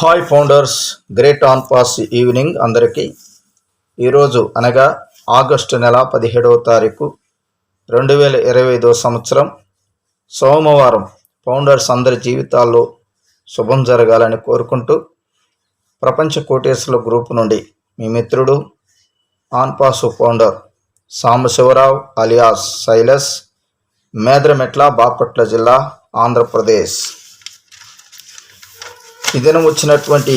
Hi founders great on pass evening అందరికీ. ఈరోజు అనగా ఆగస్టు నెల పదిహేడవ తారీఖు రెండు వేల ఇరవై ఐదవ సంవత్సరం. సోమవారం ఫౌండర్స్ అందరి జీవితాల్లో శుభం జరగాలని కోరుకుంటూ ప్రపంచ కోటేశ్వరుల గ్రూప్ నుండి మీ మిత్రుడు on pass founder Sambasivarao alias Shailas Medarametla Bapatla జిల్లా ఆంధ్రప్రదేశ్. ఈ దినం వచ్చినటువంటి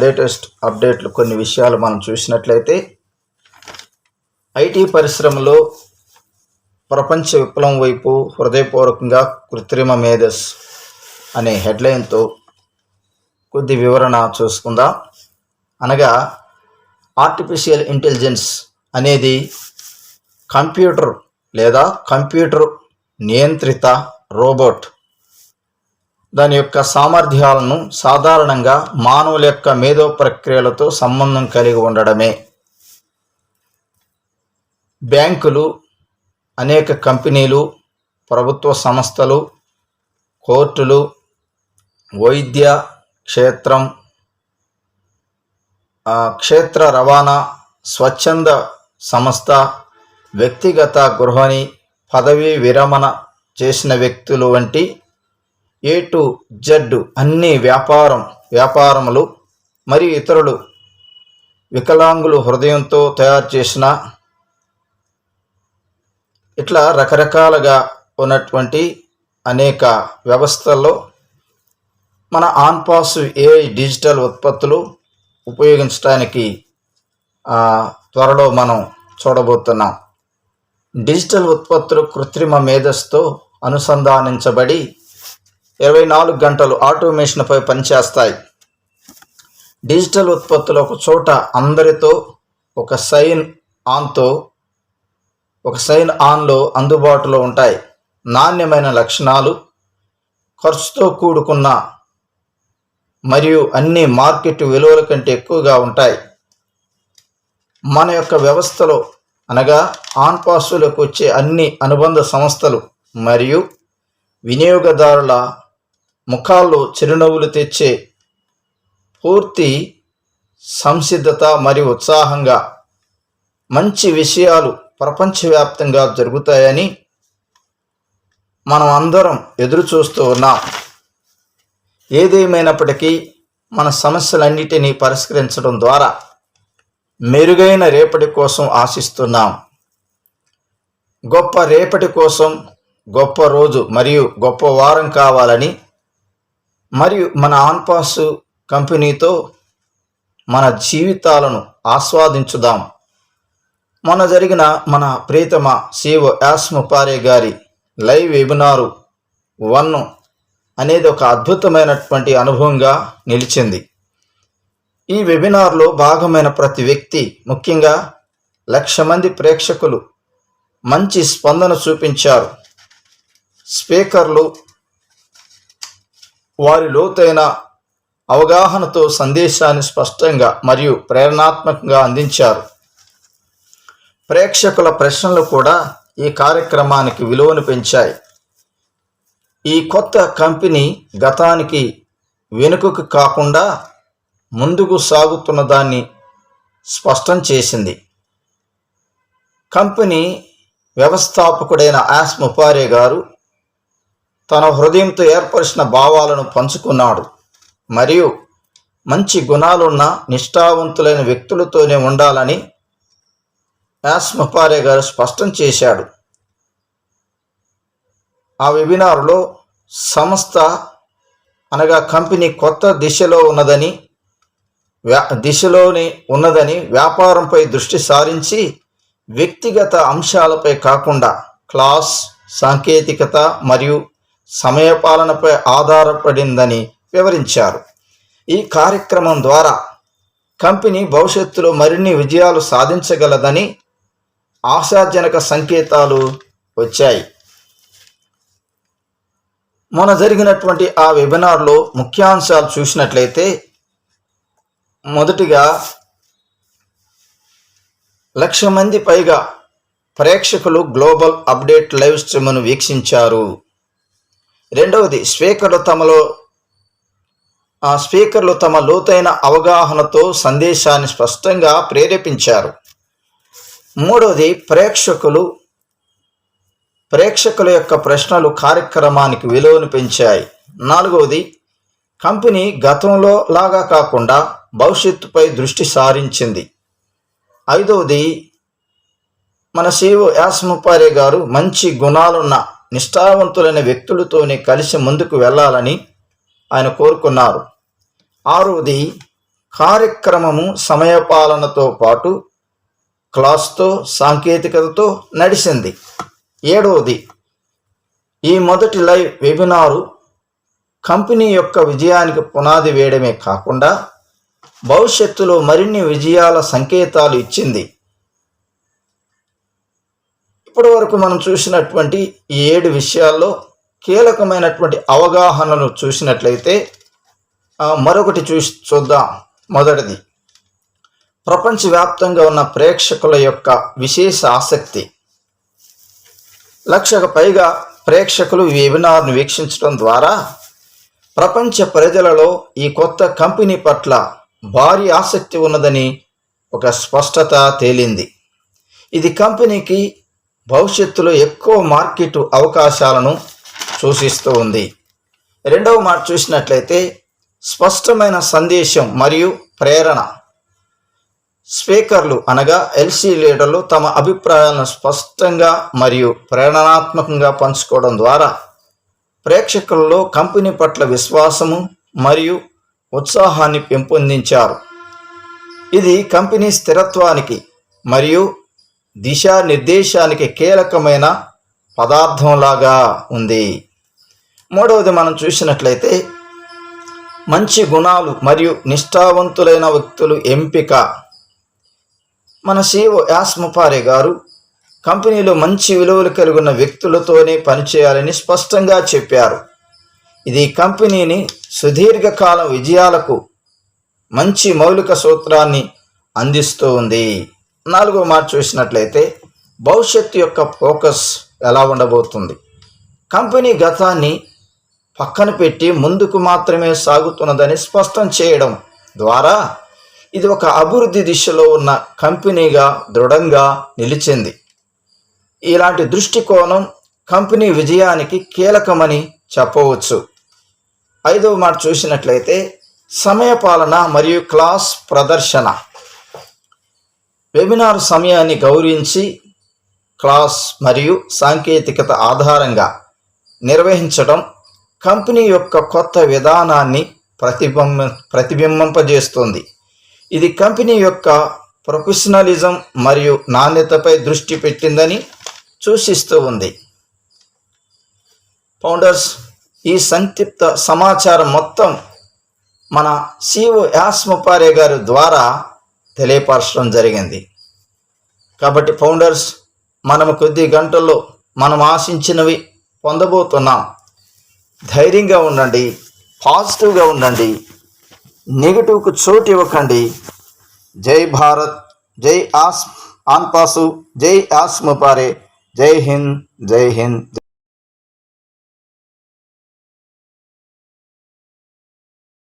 లేటెస్ట్ అప్డేట్లు కొన్ని విషయాలు మనం చూసినట్లయితే ఐటీ పరిశ్రమలో ప్రపంచ విప్లవం వైపు హృదయపూర్వకంగా కృత్రిమ మేధస్ అనే హెడ్లైన్తో కొద్ది వివరణ చూసుకుందాం. అనగా ఆర్టిఫిషియల్ ఇంటెలిజెన్స్ అనేది కంప్యూటర్ లేదా కంప్యూటర్ నియంత్రిత రోబోట్ దాని యొక్క సామర్థ్యాలను సాధారణంగా మానవుల యొక్క మేధో ప్రక్రియలతో సంబంధం కలిగి ఉండడమే. బ్యాంకులు అనేక కంపెనీలు ప్రభుత్వ సంస్థలు కోర్టులు వైద్య క్షేత్రం క్షేత్ర రవాణా స్వచ్ఛంద సంస్థ వ్యక్తిగత గృహిణి పదవీ విరమణ చేసిన వ్యక్తులు వంటి ఏ టు జెడ్ అన్ని వ్యాపారం వ్యాపారములు మరియు ఇతరులు వికలాంగులు హృదయంతో తయారు చేసిన ఇట్లా రకరకాలుగా ఉన్నటువంటి అనేక వ్యవస్థల్లో మన ఆన్పాస్ ఏ డిజిటల్ ఉత్పత్తులు ఉపయోగించడానికి త్వరలో మనం చూడబోతున్నాం. డిజిటల్ ఉత్పత్తులు కృత్రిమ మేధస్తో అనుసంధానించబడి ఇరవై నాలుగు గంటలు ఆటోమేషన్పై పనిచేస్తాయి. డిజిటల్ ఉత్పత్తులు ఒక చోట అందరితో ఒక సైన్ ఆన్తో ఒక సైన్ ఆన్లో అందుబాటులో ఉంటాయి. నాణ్యమైన లక్షణాలు ఖర్చుతో కూడుకున్న మరియు అన్ని మార్కెట్ విలువల కంటే ఎక్కువగా ఉంటాయి. మన యొక్క వ్యవస్థలో అనగా ఆన్ పాస్లోకి వచ్చే అన్ని అనుబంధ సంస్థలు మరియు వినియోగదారుల ముఖాల్లో చిరునవ్వులు తెచ్చే పూర్తి సంసిద్ధత మరియు ఉత్సాహంగా మంచి విషయాలు ప్రపంచవ్యాప్తంగా జరుగుతాయని మనం అందరం ఎదురు చూస్తూ ఉన్నాం. ఏదేమైనప్పటికీ మన సమస్యలన్నిటినీ పరిష్కరించడం ద్వారా మెరుగైన రేపటి కోసం ఆశిస్తున్నాం. గొప్ప రేపటి కోసం గొప్ప రోజు మరియు గొప్ప వారం కావాలని మరియు మన ఆన్పాస్ కంపెనీతో మన జీవితాలను ఆస్వాదించుదాం. మొన్న జరిగిన మన ప్రీతమ సిఓ యాస్ ముపారే గారి లైవ్ వెబినారు వన్ అనేది ఒక అద్భుతమైనటువంటి అనుభవంగా నిలిచింది. ఈ వెబినార్లో భాగమైన ప్రతి వ్యక్తి ముఖ్యంగా లక్ష మంది ప్రేక్షకులు మంచి స్పందన చూపించారు. స్పీకర్లు వారి లోతైన అవగాహనతో సందేశాన్ని స్పష్టంగా మరియు ప్రేరణాత్మకంగా అందించారు. ప్రేక్షకుల ప్రశ్నలు కూడా ఈ కార్యక్రమానికి విలువను పెంచాయి. ఈ కొత్త కంపెనీ గతానికి వెనుకకు కాకుండా ముందుకు సాగుతున్న దాన్ని స్పష్టం చేసింది. కంపెనీ వ్యవస్థాపకుడైన యాస్ ముపారే గారు తన హృదయంతో ఏర్పరిచిన భావాలను పంచుకున్నాడు. మరియు మంచి గుణాలున్న నిష్ఠావంతులైన వ్యక్తులతోనే ఉండాలని యాస్మపారే గారు స్పష్టం చేశాడు. ఆ వెబినార్లో సంస్థ అనగా కంపెనీ కొత్త దిశలో ఉన్నదని వ్యా దిశలోనే ఉన్నదని వ్యాపారంపై దృష్టి సారించి వ్యక్తిగత అంశాలపై కాకుండా క్లాస్ సాంకేతికత మరియు సమయపాలనపై ఆధారపడిందని వివరించారు. ఈ కార్యక్రమం ద్వారా కంపెనీ భవిష్యత్తులో మరిన్ని విజయాలు సాధించగలదని ఆశాజనక సంకేతాలు వచ్చాయి. మొన్న జరిగినటువంటి ఆ వెబినార్లో ముఖ్యాంశాలు చూసినట్లయితే మొదటిగా లక్ష మంది పైగా ప్రేక్షకులు గ్లోబల్ అప్డేట్ లైవ్ స్ట్రీమ్ను వీక్షించారు. రెండవది స్పీకర్లు తమలో ఆ స్పీకర్లు తమ లోతైన అవగాహనతో సందేశాన్ని స్పష్టంగా ప్రేరేపించారు. మూడవది ప్రేక్షకులు ప్రేక్షకుల యొక్క ప్రశ్నలు కార్యక్రమానికి విలువను పెంచాయి. నాలుగవది కంపెనీ గతంలో లాగా కాకుండా భవిష్యత్తుపై దృష్టి సారించింది. ఐదవది మన సీఓ యాసముపారే గారు మంచి గుణాలున్న నిష్ఠావంతులైన వ్యక్తులతోనే కలిసి ముందుకు వెళ్ళాలని ఆయన కోరుకున్నారు. ఆరవది కార్యక్రమము సమయపాలనతో పాటు క్లాస్తో సాంకేతికతతో నడిచింది ఏడవది ఈ మొదటి లైవ్ వెబినారు కంపెనీ యొక్క విజయానికి పునాది వేయడమే కాకుండా భవిష్యత్తులో మరిన్ని విజయాల సంకేతాలు ఇచ్చింది. ఇప్పటి వరకు మనం చూసినటువంటి ఈ ఏడు విషయాల్లో కీలకమైనటువంటి అవగాహనను చూసినట్లయితే మరొకటి చూసి చూద్దాం. మొదటిది ప్రపంచవ్యాప్తంగా ఉన్న ప్రేక్షకుల యొక్క విశేష ఆసక్తి. లక్షకు పైగా ప్రేక్షకులు ఈ వెబినార్ను వీక్షించడం ద్వారా ప్రపంచ ప్రజలలో ఈ కొత్త కంపెనీ పట్ల భారీ ఆసక్తి ఉన్నదని ఒక స్పష్టత తేలింది. ఇది కంపెనీకి భవిష్యత్తులో ఎక్కువ మార్కెట్ అవకాశాలను సూచిస్తూ ఉంది. రెండవ మాట చూసినట్లయితే స్పష్టమైన సందేశం మరియు ప్రేరణ. స్పీకర్లు అనగా ఎల్సీ లీడర్లు తమ అభిప్రాయాలను స్పష్టంగా మరియు ప్రేరణాత్మకంగా పంచుకోవడం ద్వారా ప్రేక్షకులలో కంపెనీ పట్ల విశ్వాసము మరియు ఉత్సాహాన్ని పెంపొందించారు. ఇది కంపెనీ స్థిరత్వానికి మరియు దిశానిర్దేశానికి కీలకమైన పదార్థంలాగా ఉంది. మూడవది మనం చూసినట్లయితే మంచి గుణాలు మరియు నిష్ఠావంతులైన వ్యక్తులు ఎంపిక. మన సీఓ యాస్మపారే గారు కంపెనీలో మంచి విలువలు కలిగిన వ్యక్తులతోనే పనిచేయాలని స్పష్టంగా చెప్పారు. ఇది కంపెనీని సుదీర్ఘకాలం విజయాలకు మంచి మౌలిక సూత్రాన్ని అందిస్తూ ఉంది నాలుగో మాట చూసినట్లయితే భవిష్యత్తు యొక్క ఫోకస్ ఎలా ఉండబోతుంది? కంపెనీ గతాన్ని పక్కన పెట్టి ముందుకు మాత్రమే సాగుతున్నదని స్పష్టం చేయడం ద్వారా ఇది ఒక అభివృద్ధి దిశలో ఉన్న కంపెనీగా దృఢంగా నిలిచింది. ఇలాంటి దృష్టికోణం కంపెనీ విజయానికి కీలకమని చెప్పవచ్చు. ఐదవ మాట చూసినట్లయితే సమయపాలన మరియు క్లాస్ ప్రదర్శన. వెబినార్ సమయాన్ని గౌరవించి క్లాస్ మరియు సాంకేతికత ఆధారంగా నిర్వహించడం కంపెనీ యొక్క కొత్త విధానాన్ని ప్రతిబింబ ప్రతిబింబింపజేస్తుంది. ఇది కంపెనీ యొక్క ప్రొఫెషనలిజం మరియు నాణ్యతపై దృష్టి పెట్టిందని సూచిస్తూ ఉంది. ఫౌండర్స్ ఈ సంక్షిప్త సమాచారం మొత్తం మన సిఓ యాస్ ముపారే గారి ద్వారా తెలియపరచడం జరిగింది. కాబట్టి ఫౌండర్స్ మనము కొద్ది గంటల్లో మనం ఆశించినవి పొందబోతున్నాం. ధైర్యంగా ఉండండి పాజిటివ్గా ఉండండి నెగిటివ్కు చోటు ఇవ్వకండి. జై భారత్ జై ఆస్ ఆన్పాసు జై ఆస్ ముపారే జై హింద్ జై హింద్.